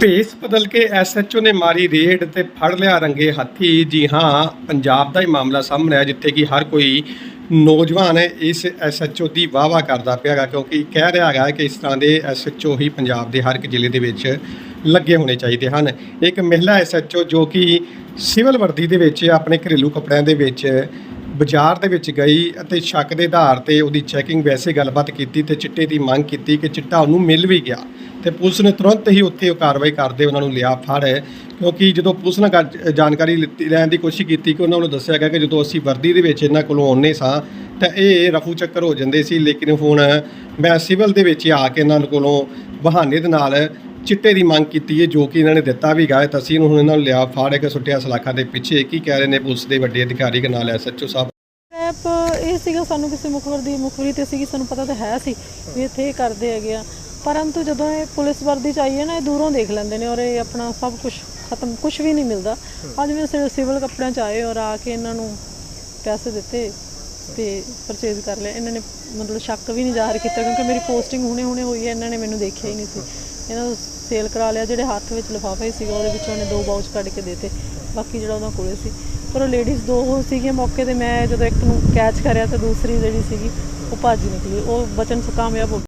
ਭੇਸ ਬਦਲ ਕੇ ਐਸਐਚਓ ਨੇ ਮਾਰੀ ਰੇਡ ਤੇ ਫੜ ਲਿਆ ਰੰਗੇ ਹੱਥੀ। ਜੀ ਹਾਂ, ਪੰਜਾਬ ਦਾ ਹੀ ਮਾਮਲਾ ਸਾਹਮਣੇ ਆਇਆ, ਜਿੱਥੇ ਕਿ ਹਰ ਕੋਈ ਨੌਜਵਾਨ ਇਸ ਐਸਐਚਓ ਦੀ ਵਾਵਾ ਕਰਦਾ ਪਿਆ ਹੈਗਾ, ਕਿਉਂਕਿ ਕਹਿ ਰਿਹਾ ਹੈਗਾ ਕਿ ਇਸ ਤਰ੍ਹਾਂ ਦੇ ਐਸਐਚਓ ਹੀ ਪੰਜਾਬ ਦੇ ਹਰ ਇੱਕ ਜ਼ਿਲ੍ਹੇ ਦੇ ਵਿੱਚ ਲੱਗੇ ਹੋਣੇ ਚਾਹੀਦੇ ਹਨ। ਇੱਕ ਮਹਿਲਾ ਐਸਐਚਓ ਜੋ ਕਿ ਸਿਵਲ ਵਰਦੀ ਦੇ ਵਿੱਚ ਆਪਣੇ ਘਰੇਲੂ ਕੱਪੜਿਆਂ ਦੇ ਵਿੱਚ ਬਾਜ਼ਾਰ ਦੇ ਵਿੱਚ ਗਈ ਅਤੇ ਸ਼ੱਕ ਦੇ ਆਧਾਰ ਤੇ ਉਹਦੀ ਚੈਕਿੰਗ ਵੈਸੇ ਗੱਲਬਾਤ ਕੀਤੀ ਤੇ ਚਿੱਟੇ ਦੀ ਮੰਗ ਕੀਤੀ ਕਿ ਚਿੱਟਾ ਉਹਨੂੰ ਮਿਲ ਵੀ ਗਿਆ ਤੇ ਪੁਲਿਸ ਨੇ ਤੁਰੰਤ ਹੀ ਉੱਥੇ ਉਹ ਕਾਰਵਾਈ ਕਰਦੇ ਉਹਨਾਂ ਨੂੰ ਲਿਆ ਫੜ ਕਿਉਂਕਿ ਜਦੋਂ ਪੁਲਿਸ ਨਾਲ ਗੱਲ- ਜਾਣਕਾਰੀ ਲਿੱਤੀ, ਲੈਣ ਦੀ ਕੋਸ਼ਿਸ਼ ਕੀਤੀ ਕਿ ਉਹਨਾਂ ਨੂੰ ਦੱਸਿਆ ਗਿਆ ਕਿ ਜਦੋਂ ਅਸੀਂ ਵਰਦੀ ਦੇ ਵਿੱਚ ਇਹਨਾਂ ਕੋਲੋਂ ਆਉਂਦੇ ਸਾਂ, ਤਾਂ ਇਹ ਰਫੂ ਚੱਕਰ ਹੋ ਜਾਂਦੇ ਸੀ, ਲੇਕਿਨ ਹੁਣ ਮੈਂ ਸਿਵਲ ਦੇ ਵਿੱਚ ਆ ਕੇ ਇਹਨਾਂ ਕੋਲੋਂ ਬਹਾਨੇ ਦੇ ਨਾਲ ਚਿੱਟੇ ਦੀ ਮੰਗ ਕੀਤੀ ਹੈ, ਜੋ ਕਿ ਇਹਨਾਂ ਨੇ ਦਿੱਤਾ ਵੀ ਗਾ ਅਸੀਂ ਹੁਣ ਇਹਨਾਂ ਨੂੰ ਲਿਆ, ਫਾੜ ਕੇ ਸੁੱਟਿਆ ਸਲਾਖਾਂ ਦੇ ਪਿੱਛੇ। ਕੀ ਕਹਿ ਰਹੇ ਨੇ ਪੁਲਿਸ ਦੇ ਵੱਡੇ ਅਧਿਕਾਰੀ ਦੇ ਨਾਲ ਐਸਐਚਓ ਸਾਹਿਬ? ਐਪ, ਇਹ ਸੀਗਾ ਸਾਨੂੰ ਕਿਸੇ ਮੁਖਬਰ ਦੀ ਮੁਖਬਰੀ ਤੇ ਸੀਗੀ, ਸਾਨੂੰ ਪਤਾ ਤਾਂ ਹੈ ਸੀ ਵੀ ਇੱਥੇ ਇਹ ਕਰਦੇ ਹੈਗੇ ਆ। ਪਰੰਤੂ ਜਦੋਂ ਇਹ ਪੁਲਿਸ ਵਰਦੀ ਚ ਆਈ ਹੈ ਨਾ, ਇਹ ਦੂਰੋਂ ਦੇਖ ਲੈਂਦੇ ਨੇ ਔਰ ਇਹ ਆਪਣਾ ਸਭ ਕੁਝ ਖਤਮ ਕੁਝ ਵੀ ਨਹੀਂ ਮਿਲਦਾ। ਅੱਜ ਵੀ ਸਿਰ ਸਿਵਲ ਕੱਪੜਿਆਂ ਚ ਆਏ ਔਰ ਆ ਕੇ ਇਹਨਾਂ ਨੂੰ ਪੈਸੇ ਦਿੱਤੇ ਤੇ ਪਰਚੇਜ਼ ਕਰ ਲਿਆ। ਇਹਨਾਂ ਨੇ ਮਤਲਬ ਸ਼ੱਕ ਵੀ ਨਹੀਂ ਜ਼ਾਹਰ ਕੀਤਾ, ਕਿਉਂਕਿ ਮੇਰੀ ਪੋਸਟਿੰਗ ਹੁਣੇ ਹੁਣੇ ਹੋਈ ਹੈ, ਇਹਨਾਂ ਨੇ ਮੈਨੂੰ ਦੇਖਿਆ ਹੀ ਨਹੀਂ ਸੀ। ਇਹਨਾਂ ਨੂੰ ਸੇਲ ਕਰਾ ਲਿਆ, ਜਿਹੜੇ ਹੱਥ ਵਿੱਚ ਲਿਫਾਫਾ ਹੀ ਸੀਗਾ, ਉਹਦੇ ਵਿੱਚੋਂ ਉਹਨੇ ਦੋ ਬਾਊਚ ਕੱਢ ਕੇ ਦੇਤੇ। ਬਾਕੀ ਜਿਹੜਾ ਉਹਨਾਂ ਕੋਲੇ ਸੀ। ਪਰ ਉਹ ਲੇਡੀਜ਼ ਦੋ ਉਹ ਸੀਗੀਆਂ ਮੌਕੇ ਤੇ, ਮੈਂ ਜਦੋਂ ਇੱਕ ਨੂੰ ਕੈਚ ਕਰਿਆ ਤੇ ਦੂਸਰੀ ਜਿਹੜੀ ਸੀਗੀ, ਉਹ ਭੱਜ ਨਿਕਲੀ। ਉਹ ਬਚਨ ਚ ਕਾਮਯਾਬ ਹੋ